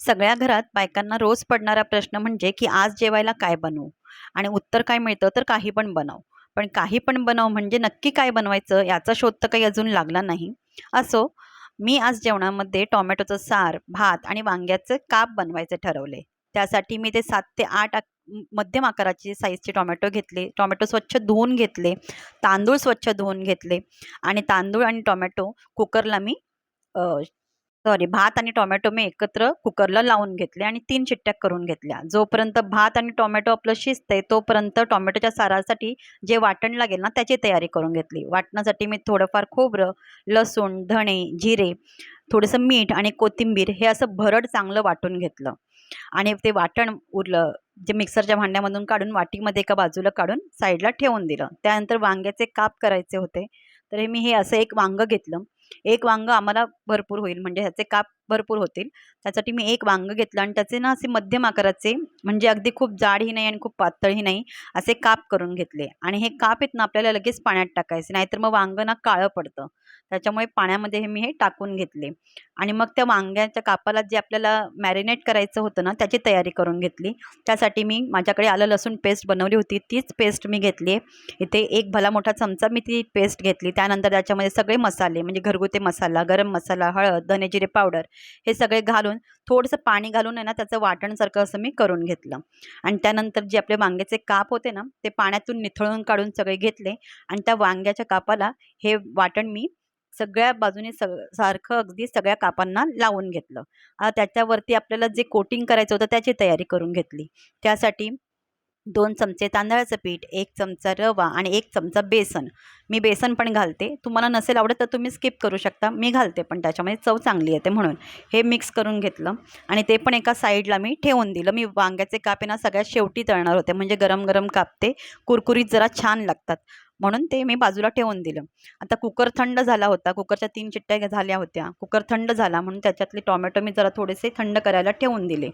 सगळ्या घरात बायकांना रोज पडणारा प्रश्न म्हणजे की आज जेवायला काय बनवू? आणि उत्तर काय मिळतं तर काही पण बनव. पण काही पण बनव म्हणजे नक्की काय बनवायचं याचा शोध तर काही अजून लागला नाही. असो मी आज जेवणामध्ये टोमॅटोचं सार भात आणि वांग्याचे काप बनवायचे ठरवले. त्यासाठी मी ते सात ते आठ आक मध्यम आकाराचे साईजचे टोमॅटो घेतले. टोमॅटो स्वच्छ धुवून घेतले. तांदूळ स्वच्छ धुवून घेतले. आणि तांदूळ आणि टोमॅटो कुकरला मी सॉरी भात आणि टोमॅटो मी एकत्र कुकरला लावून घेतले आणि तीन चिट्ट्या करून घेतल्या. जोपर्यंत भात आणि टोमॅटो आपलं शिजतंय तोपर्यंत टोमॅटोच्या सारासाठी जे वाटण लागेल ना त्याची तयारी करून घेतली. वाटणासाठी मी थोडंफार खोबरं लसूण धणे जिरे थोडंसं मीठ आणि कोथिंबीर हे असं भरड चांगलं वाटून घेतलं. आणि ते वाटण उरलं जे मिक्सरच्या भांड्यामधून काढून वाटीमध्ये एका बाजूला काढून साईडला ठेवून दिलं. त्यानंतर वांग्याचे काप करायचे होते. तर हे मी हे असं एक वांगं घेतलं. एक वांग आम्हाला भरपूर होईल. म्हणजे ह्याचे काप भरपूर होतील. त्यासाठी मी एक वांग घेतलं आणि त्याचे ना असे मध्यम आकाराचे म्हणजे अगदी खूप जाडही नाही आणि खूप पातळही नाही असे काप करून घेतले. आणि हे काप आहेत ना आपल्याला लगेच पाण्यात टाकायचे. नाहीतर मग वांग ना काळं पडतं. त्याच्यामुळे पाण्यामध्ये हे मी हे टाकून घेतले. आणि मग त्या वांग्याच्या कापाला जे आपल्याला मॅरिनेट करायचं होतं ना त्याची तयारी करून घेतली. त्यासाठी मी माझ्याकडे आलं लसूण पेस्ट बनवली होती. तीच पेस्ट मी घेतली. आहे इथे एक भला मोठा चमचा मी ती पेस्ट घेतली. त्यानंतर त्याच्यामध्ये सगळे मसाले म्हणजे घरगुती मसाला गरम मसाला हळद धने जिरे पावडर हे सगळे घालून थोडंसं पाणी घालून आहे ना त्याचं वाटणसारखं असं मी करून घेतलं. आणि त्यानंतर जे आपले वांग्याचे काप होते ना ते पाण्यातून निथळून काढून सगळे घेतले आणि त्या वांग्याच्या कापाला हे वाटण मी सगळ्या बाजूने स सारखं अगदी सगळ्या कापांना लावून घेतलं. आता त्याच्यावरती आपल्याला जे कोटिंग करायचं होतं त्याची तयारी करून घेतली. त्यासाठी दोन चमचे तांदळाचं पीठ एक चमचा रवा आणि एक चमचा बेसन. मी बेसन पण घालते. तुम्हाला नसेल आवडत तर तुम्ही स्किप करू शकता. मी घालते पण त्याच्यामध्ये चव चांगली येते म्हणून. हे मिक्स करून घेतलं आणि ते पण एका साईडला मी ठेवून दिलं. मी वांग्याचे कापे ना सगळ्यात शेवटी तळणार होते. म्हणजे गरम गरम कापते. कुरकुरीत जरा छान लागतात. म्हणून ते मी बाजूला ठेवून दिलं. आता कुकर थंड झाला होता. कुकरच्या तीन चिट्ट्या झाल्या होत्या. कुकर थंड झाला म्हणून त्याच्यातले टोमॅटो मी जरा थोडेसे थंड करायला ठेवून दिले.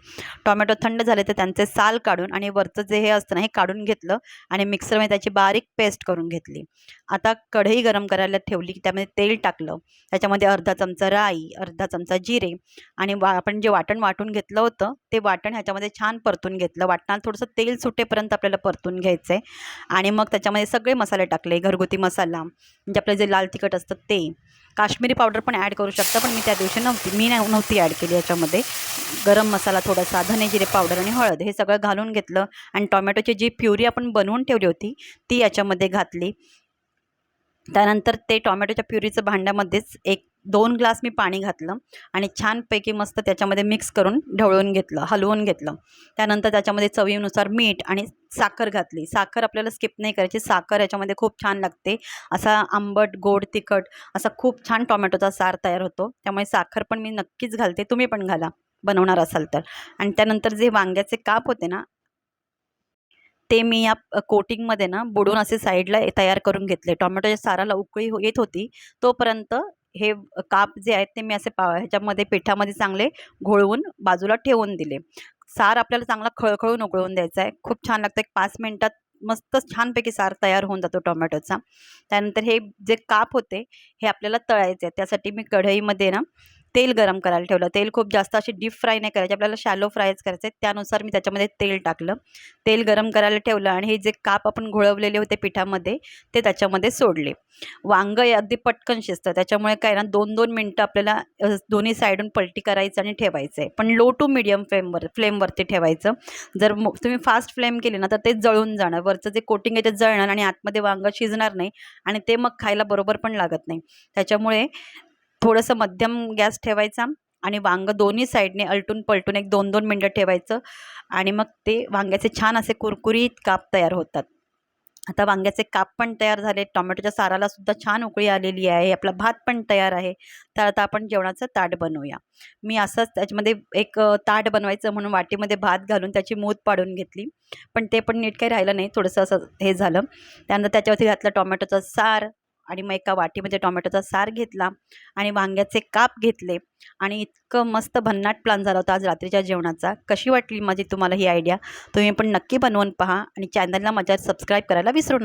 टोमॅटो थंड झाले तर त्यांचे साल काढून आणि वरचं जे हे असतं ना हे काढून घेतलं आणि मिक्सरमध्ये त्याची बारीक पेस्ट करून घेतली. आता कढई गरम करायला ठेवली की त्यामध्ये तेल टाकलं. त्याच्यामध्ये अर्धा चमचा राई अर्धा चमचा जिरे आणि वा आपण जे वाटण वाटून घेतलं होतं ते वाटण ह्याच्यामध्ये छान परतून घेतलं. वाटणात थोडंसं तेल सुटेपर्यंत आपल्याला परतून घ्यायचं आहे आणि मग त्याच्यामध्ये सगळे मसाले टाकले घरगुती मसाला. म्हणजे आपलं जे लाल तिखट असतं ते. काश्मीरी पावडर पण ॲड करू शकता पण मी त्या दिवशी नव्हती मी नाही- नव्हती ॲड केली याच्यामध्ये. गरम मसाला थोडासा धने जिरे पावडर आणि हळद हे सगळं घालून घेतलं. आणि टोमॅटोची जी प्युरी आपण बनवून ठेवली होती ती याच्यामध्ये घातली. त्यानंतर ते टोमॅटोच्या प्युरीचं भांड्यामध्येच एक दोन ग्लास मी पाणी घातलं आणि छानपैकी मस्त त्याच्यामध्ये मिक्स करून ढवळून घेतलं हलवून घेतलं. त्यानंतर त्याच्यामध्ये चवीनुसार मीठ आणि साखर घातली. साखर आपल्याला स्किप नाही करायची. साखर याच्यामध्ये खूप छान लागते. असा आंबट गोड तिखट असा खूप छान टोमॅटोचा सार तयार होतो. त्यामुळे साखर पण मी नक्कीच घालते. तुम्ही पण घाला. बनवणार असाल तर. आणि त्यानंतर जे वांग्याचे काप होते ना ते मी या कोटिंगमध्ये ना बुडून असे साईडला तयार करून घेतले. टोमॅटोच्या साराला उकळी हो- येत होती. तोपर्यंत हे काप जे आहेत ते मी असे पा ह्याच्यामध्ये पिठामध्ये चांगले घोळवून बाजूला ठेवून दिले. सार आपल्याला चांगला खळखळून उकळवून द्यायचा आहे. खूप छान लागतं. एक पाच मिनटात मस्त छानपैकी सार तयार होऊन जातो टोमॅटोचा. त्यानंतर हे जे काप होते हे आपल्याला तळायचे आहे. त्यासाठी मी कढईमध्ये ना तेल गरम करायला ठेवलं. तेल खूप जास्त अशी डीप फ्राय नाही करायचे. आपल्याला शॅलो फ्रायच करायचे. त्यानुसार मी त्याच्यामध्ये तेल टाकलं. तेल गरम करायला ठेवलं आणि हे जे काप आपण घोळवलेले होते पिठामध्ये ते त्याच्यामध्ये सोडले. वांगं हे अगदी पटकन शिजतं. त्याच्यामुळे काय ना दोन दोन मिनटं आपल्याला दोन्ही साईडून पलटी करायचं आणि ठेवायचं आहे. पण लो टू मिडियम फ्लेमवर फ्लेमवरती ठेवायचं. जर तुम्ही फास्ट फ्लेम केली ना तर ते जळून जाणार. वरचं जे कोटिंग आहे ते जळणार आणि आतमध्ये वांगं शिजणार नाही आणि ते मग खायला बरोबर पण लागत नाही. त्याच्यामुळे थोडंसं मध्यम गॅस ठेवायचा आणि वांगं दोन्ही साईडने अलटून पलटून एक दोन दोन मिनटं ठेवायचं. आणि मग ते वांग्याचे छान असे कुरकुरीत काप तयार होतात. आता वांग्याचे काप पण तयार झाले. टोमॅटोच्या साराला सुद्धा छान उकळी आलेली आहे. आपला भात पण तयार आहे. तर आता आपण जेवणाचं ताट बनवूया. मी असंच त्याच्यामध्ये एक ताट बनवायचं म्हणून वाटीमध्ये भात घालून त्याची मूत पाडून घेतली. पण ते पण नीट काही राहिलं नाही. थोडंसं असं हे झालं. त्यानंतर त्याच्यावरती घातलं टोमॅटोचं सार. आणि मग एका वाटीमध्ये टोमॅटोचा सार घेतला आणि वांग्याचे काप घेतले. आणि इतकं मस्त भन्नाट प्लान झाला होता आज रात्रीच्या जेवणाचा. कशी वाटली माझी तुम्हाला ही आयडिया तुम्ही पण नक्की बनवून पहा आणि चॅनलला माझ्या सबस्क्राईब करायला विसरू नका.